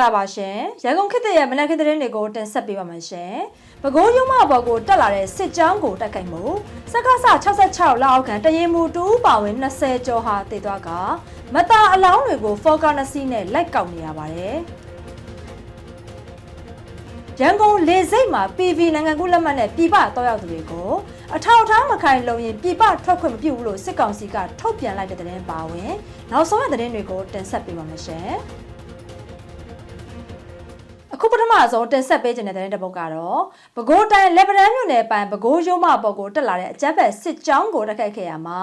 ္ဂလာပါရှင်ရန်ကုန်ခေတ်သစ်ရဲ့မနက်ခင်းသတင်းတွေကိုတင်ဆက်ပေးပါမယ်ရှင်ပဲခူးရုံမဘော်ကိုတက်လာတဲ့စစ်ကြောင်းကိုတက်ခိုင်မှုစက္ကစ66လောက်အောက်ခံတရင်မူတူပါဝင်20ကျော်ဟာတည်သွားကမတာအလောင်းတွေကိုဖော်ကာနစီနဲ့လိုက်ကောက်နေရပါတယ်ရန်ကုန်လေစိတ်မှာ PV နိုင်ငံကူးလက်မှတ်နဲ့ပြည်ပတောရောက်သူတွေကိုအထောက်အထားမခိုင်လုံရင်ပြည်ပထွက်ခွင့်မပြုဘူးလို့စစ်ကောင်စီကထုတ်ပြန်လိုက်တဲ့သတင်းပါဝင် နောက်ဆုံးရသတင်းတွေကိုတင်ဆက်ပေးပါမယ်ရှင်။အခုပထ မဆုံးတင်ဆက်ပေးခြင်းတဲ့တဲ့ပုတ်ကတော့ပဲခူးတိုင်းလက်ပတန်းမြို့နယ်ပိုင်ပဲခူးရုံးမပေါ်ကိုတက်လာတဲ့အကြမ်းဖက်စစ်ကြောင်းကိုတက်ခိုက်ခဲ့ရမှာ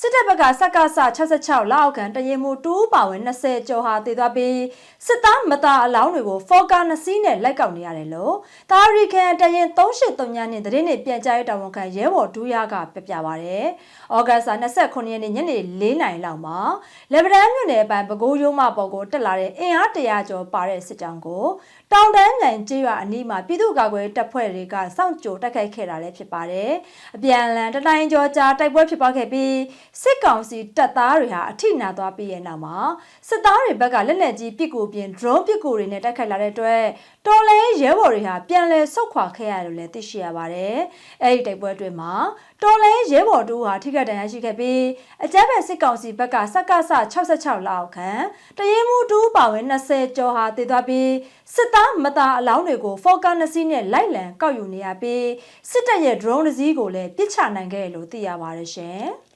စစ်တပ်ဘက်ကစက္ကစ66လောက်အောက်ခံတရင်မူတူးပါဝင်20ကျော်ဟာတည်သွားပြီးစစ်သားမသားအလောင်းတွေကိုဖော်ကာနစီးနဲ့လိုက်ကောက်နေရတယ်လို့တာရီကန်တရင်383ညနဲ့သတင်းတွေပြန်ကြားရေးတာဝန်ခံရဲဘော်ဒူးရကပြပြပါဗျ။ဩဂတ်စ်29ရက်နေ့ညနေ4နာရီလောက်မှာလက်ပတန်းမြို့နယ်ပိုင်ပဲခူးရုံးမပေါ်ကိုတက်လာတဲ့အင်အား100ကျော်ပါတဲ့စစ်ကြောင်းကိုတောင်တန်းနိုင်ကျေးရွာအနီးမှာပြည်သူ့ကာကွယ်တပ်ဖွဲ့တွေကစောင့်ကြိုတိုက်ခိုက်ခဲ့တာလည်းဖြစ်ပါတယ်။အပြန်အလှန်တတိုင်းကျော်ကြားတိုက်ပွဲဖြစ်ပွားခဲ့ပြီးစစ်ကောင်စီတပ်သားတွေဟာအထိနာသွားပြီးရဲ့နောက်မှာစစ်သားတွေဘက်ကလက်နက်ကြီးပစ်ကူပြင် drone ပစ်ကူတွေနဲ့တိုက်ခိုက်လာတဲ့အတွက်တော်လဲရဲဘော်တွေဟာပြန်လည်ဆုတ်ခွာခဲ့ရတယ်လို့လည်းသိရှိရပါတယ်။အဲဒီတိုက်ပွဲအတွင်းမှာတော်လဲရဲဘော်တို့ဟာထိခိုက်ဒဏ်ရာရှိခဲ့ပြီးအကြမ်းဖက်စစ်ကောင်စီဘက်ကစက္ကစ66လောက်ခန့်တရင်မှုတူပါဝင်20ကျော်ဟာတည်သွားပြီးစစ်သားမသားအလောင်းတွေကိုဖော်ကာနစီနဲ့လိုက်လံကောက်ယူနေရပြီးစစ်တပ်ရဲ့ drone တစ်စီးကိုလည်းပစ်ချနိုင်ခဲ့လို့သိရပါတယ်ရှင်။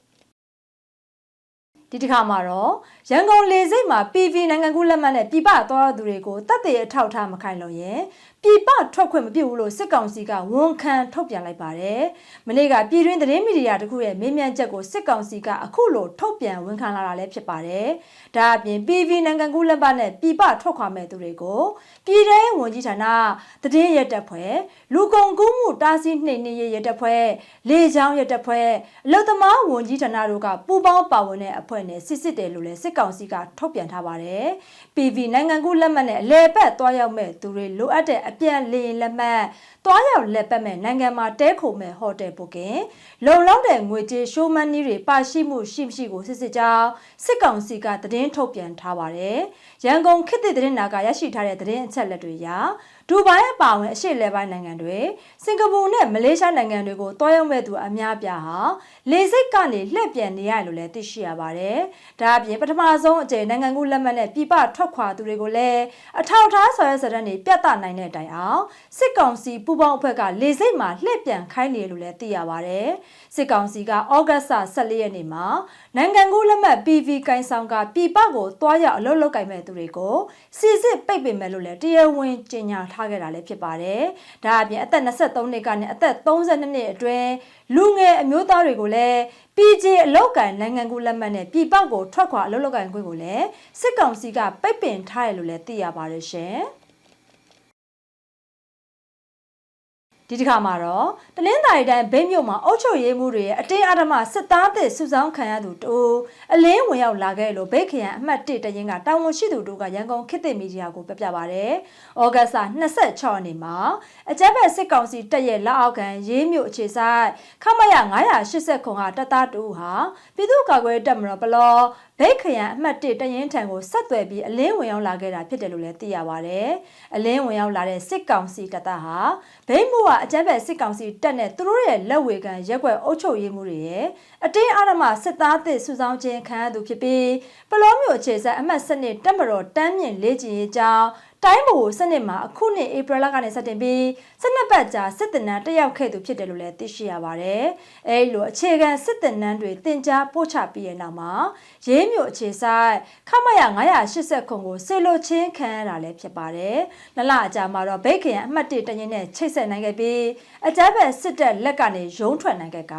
ဒီတစ်ခါမှာတော့ရန်ကုန်လေဆိပ်မှာ PV နိုင်ငံကူးလက်မှတ်နဲ့ပြည်ပသွားသူတွေကိုတပ်တွေအထောက်ထားမခိုင်လို့ရင် ပြည်ပထွက်ခွင့်မပြုဘူးလို့စစ်ကောင်စီကဝန်ခံထုတ်ပြန်လိုက်ပါတယ်။မနေ့ကပြည်တွင်းသတင်းမီဒီယာတခုရဲ့မေးမြန်းချက်ကိုစစ်ကောင်စီကအခုလိုထုတ်ပြန်ဝန်ခံလာတာလည်းဖြစ်ပါတယ်။ဒါအပြင် PV နိုင်ငံကူးလက်မှတ်နဲ့ပြည်ပထွက်ခွာမဲ့သူတွေကိုပြည်ထောင်ဝန်ကြီးဌာနသတင်းရတပ်ဖွဲ့လူကုန်ကူးမှုတားဆီးနှိမ်နင်းရေးရတပ်ဖွဲ့လေကြောင်းရတပ်ဖွဲ့အလုသမားဝန်ကြီးဌာနတို့ကပူးပေါင်းပါဝင်တဲ့အဖွဲ့နဲ့စစ်စစ်တယ်လို့လည်းစစ်ကောင်စီကထုတ်ပြန်ထားပါတယ်။ PV နိုင်ငံကူးလက်မှတ်နဲ့အလဲပတ်သွားရောက်မဲ့သူတွေလိုအပ်တဲ့အပြန်လေလက်မှတ်သွားရောက်လက်ပတ်မဲ့နိုင်ငံမှာတဲခိုမဲ့ဟိုတယ်ပုတ်ကင်လုံလောက်တဲ့ငွေကြေးရှိုးမန်းနီးတွေပါရှိမှုရှိမရှိကိုစစ်စစ်ကြောင်းစစ်ကောင်စီကသတင်းထုတ်ပြန်ထားပါတယ်။ရန်ကုန်ခေတ်သစ်သတင်းနာကရရှိထားတဲ့သတင်းအချက်လက်တွေအရဒူဘိုင်းအပါအဝင်အရှေ့လယ်ပိုင်းနိုင်ငံတွေစင်ကာပူနဲ့မလေးရှားနိုင်ငံတွေကိုတွားရောက်မဲ့သူအများပြားဟာလေဆိပ်ကနေလှည့်ပြန်နေရတယ်လို့လည်းသိရှိရပါတယ်။ဒါအပြင်ပထမဆုံးအကြိမ်နိုင်ငံကူးလက်မှတ်နဲ့ပြည်ပထွက်ခွာသူတွေကိုလည်းအထောက်အထားဆောင်ရွက်စတဲ့နေပြတ်တာနိုင်တဲ့တိုင်အောင်စစ်ကောင်စီပူးပေါင်းအဖွဲ့ကလေဆိပ်မှာလှည့်ပြန်ခိုင်းနေလို့လည်းသိရပါတယ်။စစ်ကောင်စီကဩဂတ်စ်14ရက်နေ့မှာနိုင်ငံကူးလက်မှတ် PV ကိုင်ဆောင်ကပြည်ပကိုတွားရောက်အလုပ်လုပ်ကိုင်မဲ့သူတွေကိုစီစစ်ပိတ်ပင်မယ်လို့လည်းတရားဝင်ကြေညာထားခဲ့တာလည်းဖြစ်ပါတယ်။ဒါအပြင်အသက်23နှစ်ကနေအသက်32နှစ်အတွင်းလူငယ်အမျိုးသားတွေကိုလည်း PJ အလောက်ကန်နိုင်ငံကူးလက်မှတ်နဲ့ပြည်ပကိုထွက်ခွာအလုပ်လုပ်ကိုင်ခွင့်ကိုလည်းစစ်ကောင်စီကပိတ်ပင်ထားတယ်လို့လည်းသိရပါတယ်ရှင်။ ဒီတစ်ခါမှာတော့တနင်္သာရီတိုင်းဘိတ်မြို့မှာအုပ်ချုပ်ရေးမှုတွေရဲ့အတင်းအဓမ္မစစ်သားသစ်စုဆောင်းခံရသူတူအလင်းဝင်ရောက်လာခဲ့လို့ဘိတ်ခရံအမှတ်1တရင်ကတာဝန်ရှိသူတို့ကရန်ကုန်ခေတ်သစ်မီဒီယာကိုပြပြပါဗျ။ဩဂတ်စ်26ရက်နေ့မှာအကြမ်းဖက်စစ်ကောင်စီတပ်ရဲ့လက်အောက်ခံရေးမြို့အခြေဆိုင်ခမရ980ခုဟာတပ်သားတူဟာပြည်သူ့ကာကွယ်တပ်မတော်ဘလောဘိတ်ခရံအမှတ်1တရင်ထံကိုဆက်သွယ်ပြီးအလင်းဝင်ရောက်လာခဲ့တာဖြစ်တယ်လို့လည်းသိရပါဗျ။အလင်းဝင်ရောက်လာတဲ့စစ်ကောင်စီတပ်သားဟာဘိတ်မှုကအကြမ်းဖက်စစ်ကောင်စီတပ်နဲ့သူတို့ရဲ့လက်ဝေခံရက်ွက်အုပ်ချုပ်ရေးမှုတွေရဲ့အတင်းအဓမ္မစစ်သားသစ်စုဆောင်းခြင်းခံရသူဖြစ်ပြီးပလောမျိုးအခြေဆက်အမှတ်စနစ်တက်မတော်တန်းမြင့်လေးကျင်ရေးကြောင်း တိုင်းဗဟိုစနစ်မှာအခုနှစ်ဧပြီလကနေစတင်ပြီးစနစ်ပတ်ကြာစစ်တပ်နန်းတက်ရောက်ခဲ့သူဖြစ်တယ်လို့လည်းသိရှိရပါတယ်။အဲဒီလိုအခြေခံစစ်တပ်နန်းတွေတင် जा ပို့ချပြီးတဲ့နောက်မှာရေးမြို့အခြေဆိုင်ခမရ980ခုကိုစေလိုချင်းခံရတာလည်းဖြစ်ပါတယ်။နလအကြာမှာတော့ဘိတ်ခရံအမှတ်1တရင်နဲ့ချိတ်ဆက်နိုင်ခဲ့ပြီးအကြမ်းဖက်စစ်တပ်လက်ကနေရုံးထွက်နိုင်ခဲ့က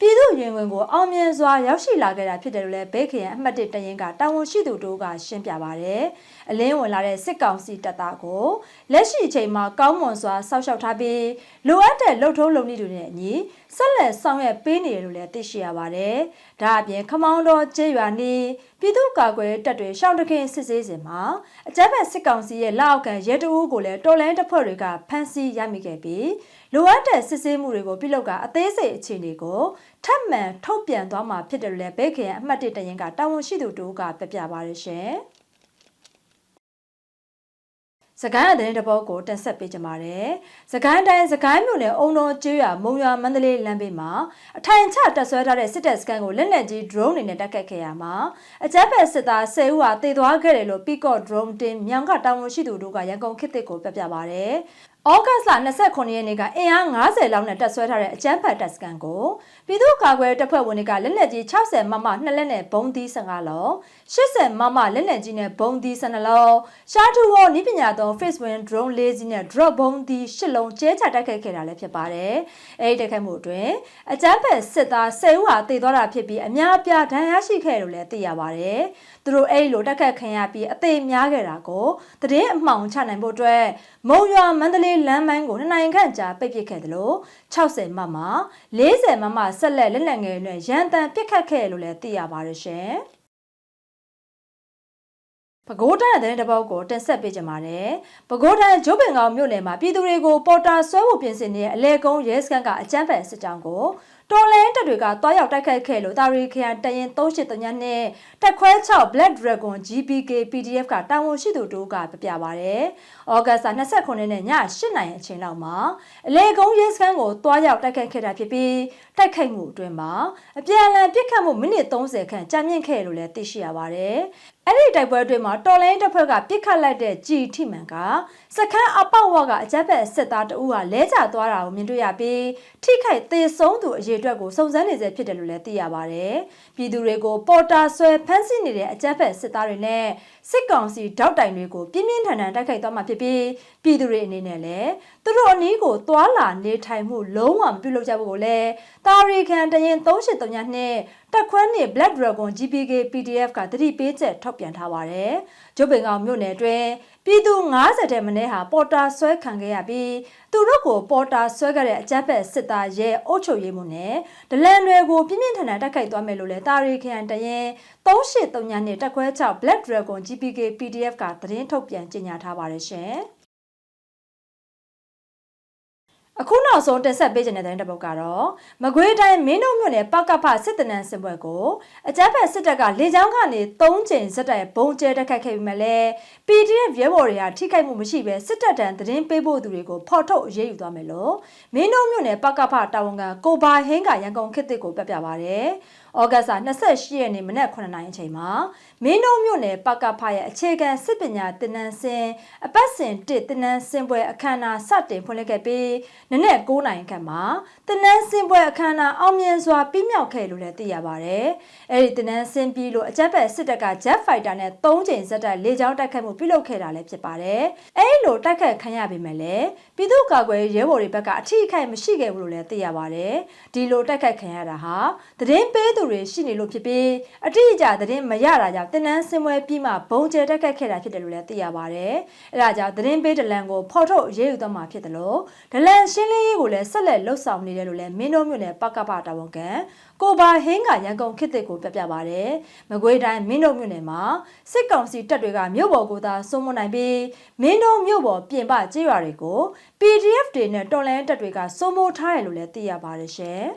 ပြည်သူရင်ဝင်ကိုအောင်မြင်စွာရောက်ရှိလာခဲ့တာဖြစ်တယ်လို့လည်းဘိတ်ခရံအမှတ်1တရင်ကတာဝန်ရှိသူတို့ကရှင်းပြပါတယ်။အလင်းဝင်လာတဲ့စစ်ကောင်စီတပ်သားကိုလက်ရှိအချိန်မှာကောင်းမွန်စွာစောက်ရှောက်ထားပြီးလိုအပ်တဲ့လှုပ်ထုံးလုပ်နည်းတွေနဲ့အညီဆက်လက်ဆောင်ရွက်ပေးနေတယ်လို့လည်းသိရှိရပါတယ်။ဒါအပြင်ခမောင်းတော်ကျေးရွာနီးပြည်သူ့ကာကွယ်တပ်တွေရှောင်းတခင်စစ်ဆေးစဉ်မှာအကြမ်းဖက်စစ်ကောင်စီရဲ့လက်အောက်ခံရဲတအူးကိုလည်းတော်လန်တပ်ဖွဲ့တွေကဖမ်းဆီးရမိခဲ့ပြီး လိုအပ်တဲ့စစ်ဆေးမှုတွေကိုပြုလုပ်ကအသေးစိတ်အခြေအနေကိုထပ်မံထုတ်ပြန်သွားမှာဖြစ်တယ်လို့လည်းဘဲခင်အမှတ်၁တရင်ကတာဝန်ရှိသူတို့ကပြပြပါရရှင်။စကိုင်းအတဲ့တပုတ်ကိုတက်ဆက်ပေးကြပါတယ်။စကိုင်းတိုင်းစကိုင်းမြို့နယ်အုံတော်ကျေးရွာမုံရွာမန္တလေးလမ်းဘေးမှာအထိုင်ချတက်ဆွဲထားတဲ့စစ်တပ်စကန်ကိုလက်နက်ကြီး drone တွေနဲ့တက်ခတ်ခဲ့ရမှာအကြမ်းဖက်စစ်သား10ဦးဟာတေသွားခဲ့တယ်လို့ Peacock drone တင်မြောင်ကတာဝန်ရှိသူတို့ကရန်ကုန်ခေတ်သစ်ကိုပြပြပါတယ်။ ဩဂတ်စ်လ29ရက်နေ့ကအင်အား90လောက်နဲ့တက်ဆွဲထားတဲ့အကြမ်းဖက်တပ်စကန်ကိုပြည်သူ့ကာကွယ်တပ်ဖွဲ့ဝင်တွေကလက်နက်ကြီး60မမနှစ်လက်နဲ့ဘုံသီး15လုံး80မမလက်နက်ကြီးနဲ့ဘုံသီး12လုံးရှားထူဟောနီးပညာသုံး Facebook drone ၄စီးနဲ့ drop ဘုံသီး10လုံးကျဲချတိုက်ခိုက်ခဲ့တာလည်းဖြစ်ပါတယ်။အဲဒီတိုက်ခိုက်မှုအတွင်းအကြမ်းဖက်စစ်သား10ဦးဟာတေသွားတာဖြစ်ပြီးအများအပြားဒဏ်ရာရှိခဲ့တယ်လို့လည်းသိရပါတယ်။သူတို့အဲဒီလိုတက်ခတ်ခံရပြီးအသေးများခဲ့တာကိုသတင်းအမှောင်ချနိုင်ဖို့အတွက်မုံရွာမန္တလေးလမ်းမိုင်းကိုနှစ်နိုင်ငံခန့်ကြာပိတ်ပစ်ခဲ့တယ်လို့60မမ40မမဆက်လက်လက်နက်ငယ်နဲ့ရန်တမ်းပစ်ခတ်ခဲ့လို့လည်းသိရပါတယ်ရှင်။ပဲခူးတိုင်းတဲ့တပောက်ကိုတင်ဆက်ပေးကြပါတယ်။ပဲခူးတိုင်းဂျိုးပင်ကောင်မြို့နယ်မှာပြည်သူတွေကိုပေါ်တာဆွဲဖို့ပြင်ဆင်နေတဲ့အလဲကုန်းရဲစခန်းကအကြမ်းဖက်စစ်ကြောင်းကို တော်လန်တပ်တွေကတွားရောက်တိုက်ခိုက်ခဲ့လို့တာရီခရိုင်တရင်38နဲ့တက်ခွဲ6 Black Dragon GPK PDF ကတာဝန်ရှိသူတို့ကပြပြပါဗျ။ဩဂတ်စ်29နဲ့ည8နိုင်အချိန်လောက်မှာအလေကုန်းရဲစခန်းကိုတွားရောက်တိုက်ခိုက်ခဲ့တာဖြစ်ပြီးတိုက်ခိုက်မှုအတွင်းမှာအပြန်အလှန်ပစ်ခတ်မှုမိနစ်30ခန့်ကြာမြင့်ခဲ့လို့လည်းသိရှိရပါတယ်။အဲ့ဒီတိုက်ပွဲအတွင်းမှာတော်လိုင်းတစ်ဖက်ကပြစ်ခတ်လိုက်တဲ့ကြည်ထိမှန်ကစခန်းအပေါက်ဝကအကြက်ဖက်စစ်သားတအူးဟာလဲကျသွားတာကိုမြင်တွေ့ရပြီးထိခိုက်သေဆုံးသူအရေးအတွက်ကိုစုံစမ်းနေစေဖြစ်တယ်လို့လည်းသိရပါတယ်။ပြည်သူတွေကိုပေါ်တာဆွဲဖမ်းဆီးနေတဲ့အကြက်ဖက်စစ်သားတွေနဲ့စစ်ကောင်စီတောက်တိုင်တွေကိုပြင်းပြင်းထန်ထန်တိုက်ခိုက်သွားမှာဖြစ်ပြီးပြည်သူတွေအနေနဲ့လည်းသူတို့အနည်းကိုသွာလာနေထိုင်မှုလုံးဝမပြုလုပ်ကြဘူးကိုလည်းတာရီခန်တရင်3839နှစ်တက်ခွန်းနေ Black Dragon GPK PDF ကတတိပေးချက်ထုတ်ပြန်ထားပါတယ်။ကျုပ်ပင်ကောင်မြို့နယ်အတွင်းပြည်သူ90တဲမင်းဟာပေါ်တာဆွဲခံခဲ့ရပြီးသူတို့ကိုပေါ်တာဆွဲခဲ့တဲ့အကြမ်းဖက်စစ်သားရဲ့အုပ်ချုပ်ရေးမှုနဲ့ဒလန်တွေကိုပြင်းပြင်းထန်ထန်တိုက်ခိုက်သွားမယ်လို့လည်းတာရီခရိုင်တရင်3839နှစ်တက်ခွဲ6 Black Dragon GPK PDF ကသတင်းထုတ်ပြန်ကြေညာထားပါတယ်ရှင်။ အခုနောက်ဆုံးတင်ဆက်ပေးခြင်းတဲ့တဲ့တစ်ပုဒ်ကတော့မကွေးတိုင်းမင်းတို့မြို့နယ်ပကဖစစ်တနန်းစင်ပွဲကိုအကြမ်းဖက်စစ်တပ်ကလေကြောင်းကနေ၃ချိန်ဇက်တိုက်ဘုံကျဲတက်ခတ်ခဲ့ပြီးမှလည်း PDF ရဲဘော်တွေကထိခိုက်မှုမရှိဘဲစစ်တပ်တန်းသတင်းပေးဖို့သူတွေကိုဖော်ထုတ်အရေးယူသွားမယ်လို့မင်းတို့မြို့နယ်ပကဖတာဝန်ခံကိုဘာဟင်းကရန်ကုန်ခေတ်သစ်ကိုပြပြပါဗျ။ဩဂတ်စ်28ရက်နေ့မနက်9:00နာရီအချိန်မှာမင်းတို့မြို့နယ်ပကဖရဲ့အခြေခံစစ်ပညာတင်နန်းစင်အပတ်စဉ်1တင်နန်းစင်ပွဲအခမ်းအနားစတင်ဖွင့်လှစ်ခဲ့ပြီးနနက်9:00နာရီခန့်မှာတင်နန်းစင်ပွဲအခမ်းအနားအောင်မြင်စွာပြီးမြောက်ခဲ့လို့လည်းသိရပါတယ်။အဲဒီတင်နန်းစင်ပြီးလို့အကြက်ဖက်စစ်တပ်က Jet Fighter နဲ့3ချိန်ဇက်တိုက်လေကြောင်းတိုက်ခိုက်မှုပြုလုပ်ခဲ့တာလည်းဖြစ်ပါတယ်။အဲဒီလိုတိုက်ခိုက်ခံရပေမဲ့လည်းပြည်သူ့ကာကွယ်ရဲဘော်တွေဘက်ကအထီးအခိုက်မရှိခဲ့ဘူးလို့လည်းသိရပါတယ်။ဒီလိုတိုက်ခိုက်ခံရတာဟာသတင်းပေးသူတွေရှိနေလို့ဖြစ်ပြီးအတိအကျသတင်းမရတာကြောင့်တင်နန်းစင်ပွဲပြီးမှဘုံကျဲတက်ခတ်ခဲ့တာဖြစ်တယ်လို့လည်းသိရပါတယ်။အဲဒါကြောင့်သတင်းပေးဒလန်ကိုဖော်ထုတ်ရေးယူသွားမှာဖြစ်တယ်လို့ဒလန်ရှင်းလင်းရေးကိုလည်းဆက်လက်လှုပ်ဆောင်နေတယ်လို့လည်းမင်းတို့မြို့နယ်ပကပတာဝန်ခံကိုဘာဟင်းကရန်ကုန်ခေတ်သစ်ကိုပြပြပါတယ်။မကွေးတိုင်းမင်းတို့မြို့နယ်မှာစစ်ကောင်စီတပ်တွေကမြို့ပေါ်ကိုသာစိုးမနိုင်ပြီးမင်းတို့မြို့ပေါ်ပြင်ပကြေးရွာတွေကို PDF တွေနဲ့တော်လန်တပ်တွေကစိုးမိုးထားတယ်လို့လည်းသိရပါတယ်ရှင်။